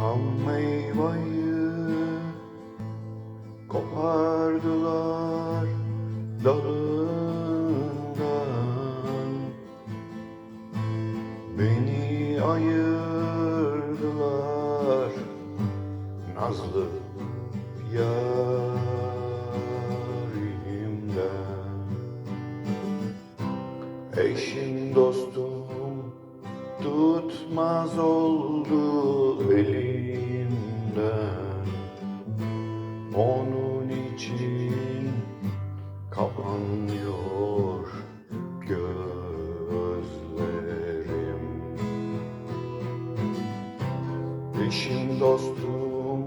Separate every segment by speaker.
Speaker 1: Ham meyveyi kopardılar dalından Beni ayırdılar nazlı yarimden. Eşim dostum tutmaz oldu kapanıyor gözlerim. Eşim dostum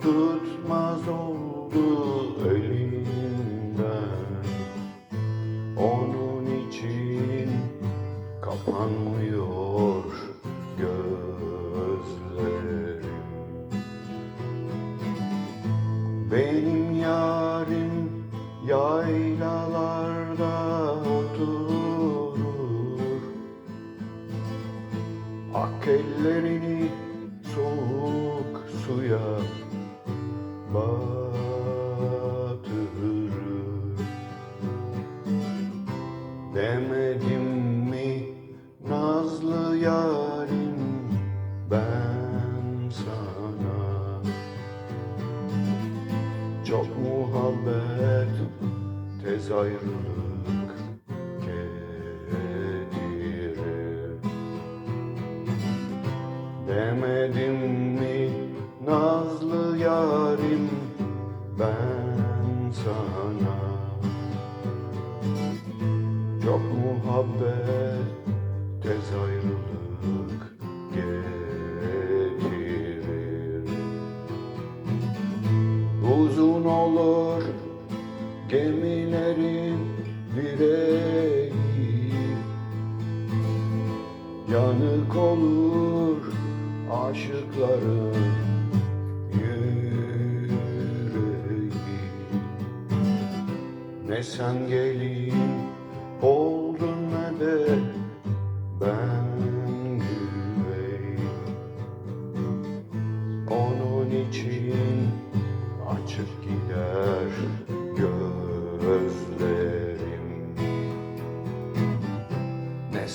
Speaker 1: tutmaz oldu elimden Onun için kapanmıyor gözlerim. Benim yarim yaylalarda oturur. Ak ellerini soğuk suya batırır. Demedim Çok muhabbet tez ayrılık getirir Demedim mi nazlı yarim ben sana Uzun olur gemilerin direği. Yanık olur aşıkların yüreği. Ne sen gelin oldun ne de ben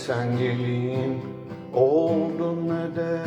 Speaker 1: sen gelin oldun ne de